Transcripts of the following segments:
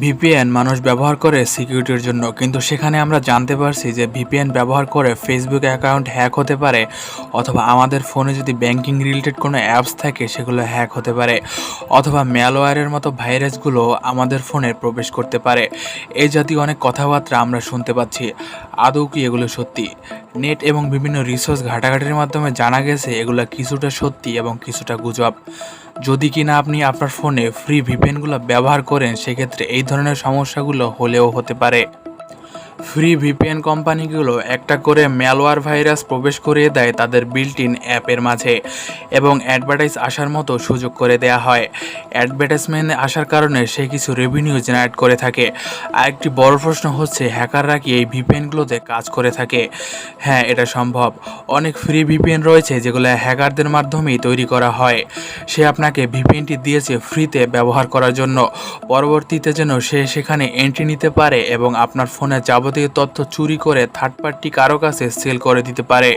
VPN মানুষ ব্যবহার করে সিকিউরিটির জন্য, কিন্তু সেখানে আমরা জানতে পারছি যে ভিপিএন ব্যবহার করে ফেসবুক অ্যাকাউন্ট হ্যাক হতে পারে, অথবা আমাদের ফোনে যদি ব্যাংকিং রিলেটেড কোনো অ্যাপস থাকে, সেগুলো হ্যাক হতে পারে, অথবা ম্যালওয়্যারের মতো ভাইরাসগুলো আমাদের ফোনে প্রবেশ করতে পারে। এই জাতীয় অনেক কথাবার্তা আমরা শুনতে পাচ্ছি। আদৌ কি এগুলো সত্যি? নেট এবং বিভিন্ন রিসোর্স ঘাটাঘাটির মাধ্যমে জানা গেছে এগুলো কিছুটা সত্যি এবং কিছুটা গুজব। যদি কিনা আপনি আপনার ফোনে ফ্রি ভিপিএনগুলো ব্যবহার করেন, সেক্ষেত্রে এই ধরনের সমস্যাগুলো হলেও হতে পারে। ফ্রি ভিপিএন কোম্পানিগুলো একটা করে ম্যালওয়ার ভাইরাস প্রবেশ করিয়ে দেয় তাদের বিল্ট ইন অ্যাপের মাঝে এবং অ্যাডভার্টাইজ আসার মতো সুযোগ করে দেয়া হয়। অ্যাডভার্টাইজমেন্ট আসার কারণে সে কিছু রেভিনিউ জেনারেট করে থাকে। আরেকটি বড় প্রশ্ন হচ্ছে, হ্যাকাররা কি এই ভিপিএনগুলোতে কাজ করে থাকে? হ্যাঁ এটা সম্ভব। অনেক ফ্রি ভিপিএন রয়েছে যেগুলো হ্যাকারদের মাধ্যমেই তৈরি করা হয়। সে আপনাকে ভিপিএনটি দিয়েছে ফ্রিতে ব্যবহার করার জন্য। পরবর্তীতে যেন সে সেখানে এন্ট্রি নিতে পারে এবং আপনার ফোনে যাবতীয় তথ্য চুরি করে থার্ড পার্টি কারও কাছে সেল করে দিতে পারে।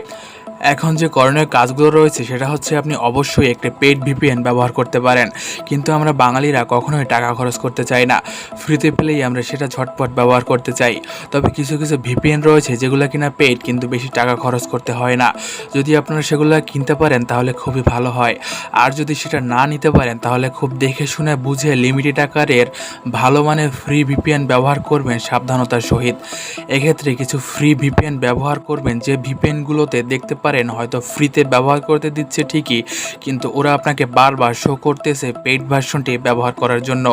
এখন যে করণীয় কাজগুলো রয়েছে, সেটা হচ্ছে আপনি অবশ্যই একটি পেড ভিপিএন ব্যবহার করতে পারেন। কিন্তু আমরা বাঙালিরা কখনোই টাকা খরচ করতে চাই না। ফ্রিতে পেলেই আমরা সেটা ঝটপট ব্যবহার করতে চাই। তবে কিছু কিছু ভিপিএন রয়েছে যেগুলো কিনা পেড কিন্তু বেশি টাকা খরচ করতে হয় না। যদি আপনারা সেগুলো কিনতে পারেন, তাহলে খুবই ভালো হয়। আর যদি সেটা না নিতে পারেন, তাহলে খুব দেখে শুনে বুঝে লিমিটেড আকারের ভালো মানের ফ্রি ভিপিএন ব্যবহার করবেন সাবধানতার সহিত। এক্ষেত্রে কিছু ফ্রি ভিপিএন ব্যবহার করবেন, যে ভিপিএনগুলোতে দেখতে পারেন, হয়তো ফ্রিতে ব্যবহার করতে দিচ্ছে ঠিকই, কিন্তু ওরা আপনাকে বারবার শো করতেছে পেইড ভার্সনটি ব্যবহার করার জন্য।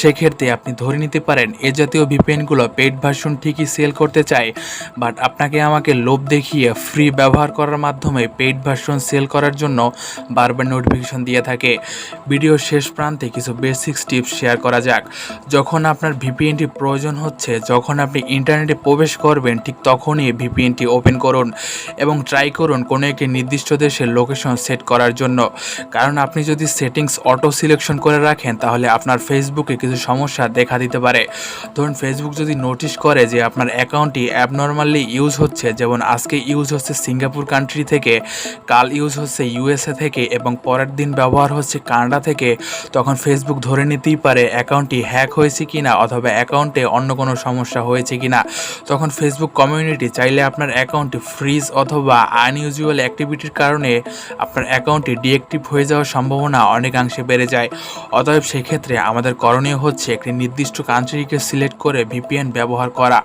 সেক্ষেত্রে আপনি ধরে নিতে পারেন, এ জাতীয় ভিপিএনগুলো পেইড ভার্সন ঠিকই সেল করতে চায়, বাট আপনাকে আমাকে লোভ দেখিয়ে ফ্রি ব্যবহার করার মাধ্যমে পেইড ভার্সন সেল করার জন্য বারবার নোটিফিকেশন দিয়ে থাকে। ভিডিওর শেষ প্রান্তে কিছু বেসিক্স টিপস শেয়ার করা যাক। যখন আপনার ভিপিএনটি প্রয়োজন হচ্ছে, যখন আপনি ইন্টারনেটে প্রবেশ করবেন, ঠিক তখনই ভিপিএনটি ওপেন করুন এবং ট্রাই করুন কোনো একটি নির্দিষ্ট দেশের লোকেশন সেট করার জন্য। কারণ আপনি যদি সেটিংস অটো সিলেকশন করে রাখেন, তাহলে আপনার ফেসবুকে কিছু সমস্যা দেখা দিতে পারে। ধরুন ফেসবুক যদি নোটিশ করে যে আপনার অ্যাকাউন্টটি অ্যাবনর্মালি ইউজ হচ্ছে, যেমন আজকে ইউজ হচ্ছে সিঙ্গাপুর কান্ট্রি থেকে, কাল ইউজ হচ্ছে ইউএসএ থেকে, এবং পরের দিন ব্যবহার হচ্ছে কানাডা থেকে, তখন ফেসবুক ধরে নিতেই পারে অ্যাকাউন্টটি হ্যাক হয়েছে কি না অথবা অ্যাকাউন্টে অন্য কোনো সমস্যা হয়েছে কি না তখন ফেসবুক কমিউনিটি চাইলে আপনার অ্যাকাউন্টটি ফ্রিজ অথবা আনইউজুয়াল অ্যাক্টিভিটির কারণে আপনার অ্যাকাউন্টটি ডিএক্টিভ হয়ে যাওয়ার সম্ভাবনা অনেকাংশে বেড়ে যায়। অতএব সেক্ষেত্রে আমাদের করণীয় হচ্ছে একটি নির্দিষ্ট কান্ট্রিকে সিলেক্ট করে ভিপিএন ব্যবহার করা।